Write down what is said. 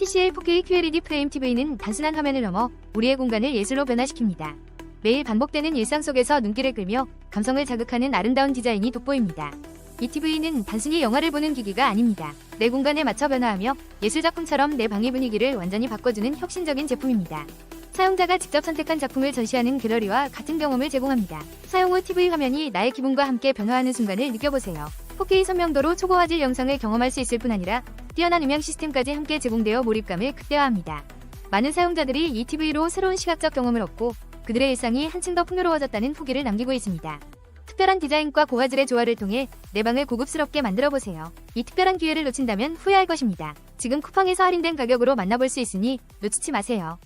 TCL 4K QLED 프레임 TV는 단순한 화면을 넘어 우리의 공간을 예술로 변화시킵니다. 매일 반복되는 일상 속에서 눈길을 끌며 감성을 자극하는 아름다운 디자인이 돋보입니다. 이 TV는 단순히 영화를 보는 기기가 아닙니다. 내 공간에 맞춰 변화하며 예술작품처럼 내 방의 분위기를 완전히 바꿔주는 혁신적인 제품입니다. 사용자가 직접 선택한 작품을 전시하는 갤러리와 같은 경험을 제공합니다. 사용 후 TV 화면이 나의 기분과 함께 변화하는 순간을 느껴보세요. 4K 선명도로 초고화질 영상을 경험할 수 있을 뿐 아니라 뛰어난 음향 시스템까지 함께 제공되어 몰입감을 극대화합니다. 많은 사용자들이 이 TV로 새로운 시각적 경험을 얻고 그들의 일상이 한층 더 풍요로워졌다는 후기를 남기고 있습니다. 특별한 디자인과 고화질의 조화를 통해 내 방을 고급스럽게 만들어 보세요. 이 특별한 기회를 놓친다면 후회할 것입니다. 지금 쿠팡에서 할인된 가격으로 만나볼 수 있으니 놓치지 마세요.